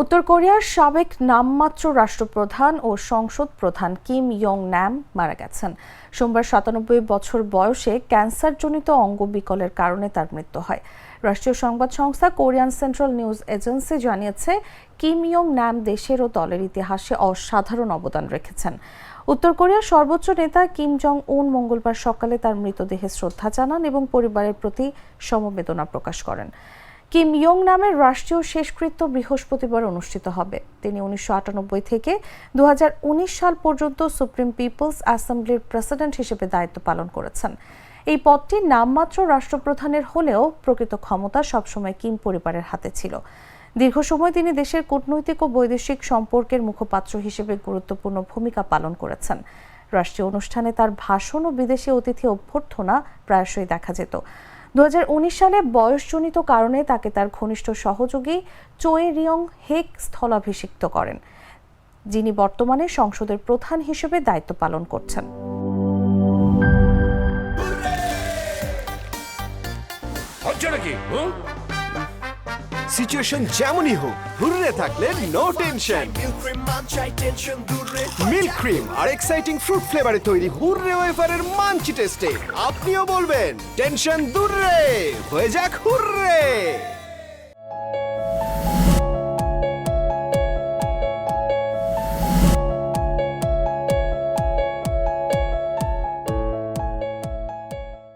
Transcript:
উত্তর কোরিয়ার সাবেক নামমাত্র রাষ্ট্রপ্রধান ও সংসদ প্রধান কিম ইয়ং ন্যাম মারা গেছেন। সোমবার সাতানব্বই বছর বয়সে ক্যান্সারজনিত অঙ্গ বিকলের কারণে তার মৃত্যু হয়। রাষ্ট্রীয় সংবাদ সংস্থা কোরিয়ান সেন্ট্রাল নিউজ এজেন্সি জানিয়েছে, কিম ইয়ং ন্যাম দেশের ও দলের ইতিহাসে অসাধারণ অবদান রেখেছেন। উত্তর কোরিয়ার সর্বোচ্চ নেতা কিম জং উন মঙ্গলবার সকালে তার মৃতদেহে শ্রদ্ধা জানান এবং পরিবারের প্রতি সমবেদনা প্রকাশ করেন। কিম ইয়ং নামের রাষ্ট্রীয় শেষকৃত্য বৃহস্পতিবার অনুষ্ঠিত হবে। তিনি উনিশশো আটানব্বই থেকে দুহাজার উনিশ সাল পর্যন্ত সুপ্রিম পিপলস অ্যাসেম্বলির প্রেসিডেন্ট হিসেবে দায়িত্ব পালন করেছেন। এই পদটি নামমাত্র রাষ্ট্রপ্রধানের হলেও প্রকৃত ক্ষমতা সবসময় কিম পরিবারের হাতে ছিল। দীর্ঘ সময় তিনি দেশের কূটনৈতিক ও বৈদেশিক সম্পর্কের মুখপাত্র হিসেবে গুরুত্বপূর্ণ ভূমিকা পালন করেছেন। রাষ্ট্রীয় অনুষ্ঠানে তার ভাষণ ও বিদেশি অতিথি অভ্যর্থনা প্রায়শই দেখা যেত। উনিশ সালে বয়সজনিত কারণে তাকে তার ঘনিষ্ঠ সহযোগী চোয়ে রিয়ং হেক স্থলাভিষিক্ত করেন, যিনি বর্তমানে সংসদের প্রধান হিসেবে দায়িত্ব পালন করছেন? সিচুয়েশন যেমনই হোক হুররে থাকলে নো টেনশন মিল্ক ক্রিম আর এক্সাইটিং ফ্রুট ফ্লেভারে তৈরি হুররে ওয়েফারের মাঞ্চি টেস্টে আপনিও বলবেন টেনশন দূরে, হয়ে যাক হুররে